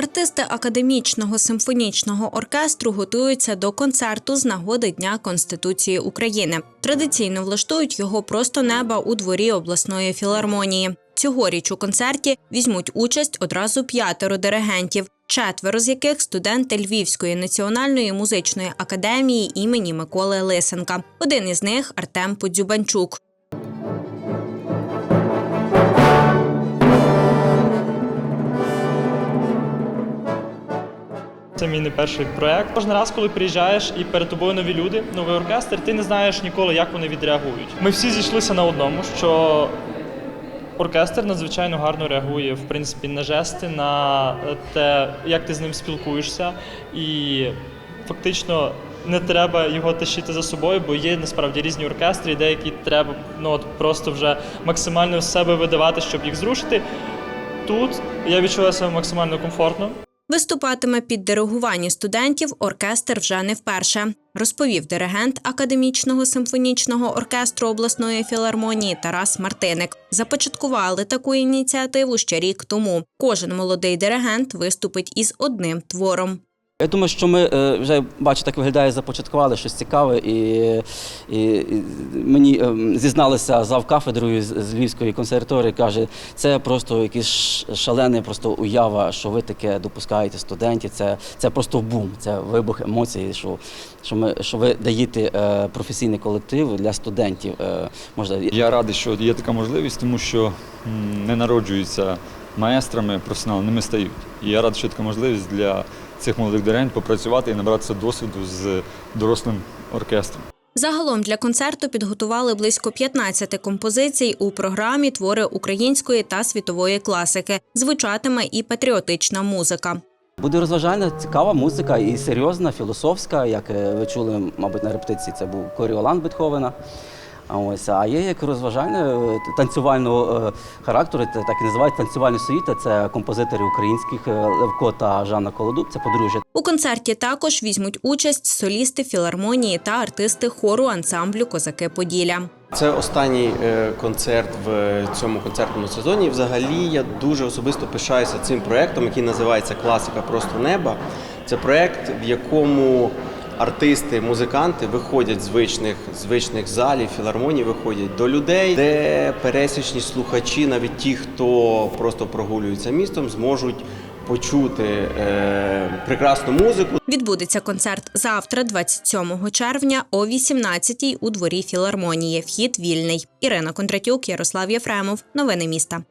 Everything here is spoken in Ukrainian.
Артисти академічного симфонічного оркестру готуються до концерту з нагоди Дня Конституції України. Традиційно влаштують його просто неба у дворі обласної філармонії. Цьогоріч у концерті візьмуть участь одразу п'ятеро диригентів, четверо з яких студенти Львівської національної музичної академії імені Миколи Лисенка. Один із них Артем Подзюбанчук. Це мій не перший проект. Кожен раз, коли приїжджаєш і перед тобою нові люди, новий оркестр, ти не знаєш ніколи, як вони відреагують. Ми всі зійшлися на одному, що оркестр надзвичайно гарно реагує, в принципі, на жести, на те, як ти з ним спілкуєшся, і фактично. Не треба його тащити за собою, бо є насправді різні оркестри, деякі треба ну, от просто вже максимально з себе видавати, щоб їх зрушити. Тут я відчуваю себе максимально комфортно. Виступатиме під диригування студентів оркестр вже не вперше, розповів диригент академічного симфонічного оркестру обласної філармонії Тарас Мартиник. Започаткували таку ініціативу ще рік тому. Кожен молодий диригент виступить із одним твором. Я думаю, що ми е, вже бачу, так виглядає, започаткували щось цікаве, і, і, мені е, зізналися зав кафедрою з, Львівської консерваторії, каже, це просто якийсь шалений просто уява, що ви таке допускаєте студентів. Це, це просто бум, це вибух емоцій, що, що, ми, що ви даєте е, професійний колектив для студентів. Е, можна Я радий, що є така можливість, тому що не народжуються маестрами, професіоналами, ними стають. І я радий, що така можливість для цих молодих диригентів попрацювати і набратися досвіду з дорослим оркестром. Загалом для концерту підготували близько 15 композицій у програмі твори української та світової класики. Звучатиме і патріотична музика. Буде розважальна, цікава музика і серйозна, філософська. Як е, ви чули, мабуть, на репетиції це був Коріолан Бетховена. А Ось, а є як розважальне е, танцювального е, характеру, це так і називають танцювальні суїти. Це композитори українських е, Левко та Жанна Колодуб, це подружжя. У концерті також візьмуть участь солісти філармонії та артисти хору ансамблю Козаки Поділля. Це останній концерт в цьому концертному сезоні. І Взагалі я дуже особисто пишаюся цим проектом, який називається Класика просто неба. Це проект, в якому артисти, музиканти виходять з звичних, звичних залів, філармоній, виходять до людей, де пересічні слухачі, навіть ті, хто просто прогулюється містом, зможуть почути е, прекрасну музику, Відбудеться концерт завтра, 27 червня, о 18-й у дворі філармонії. Вхід вільний. Ірина Кондратюк, Ярослав Єфремов. Новини міста.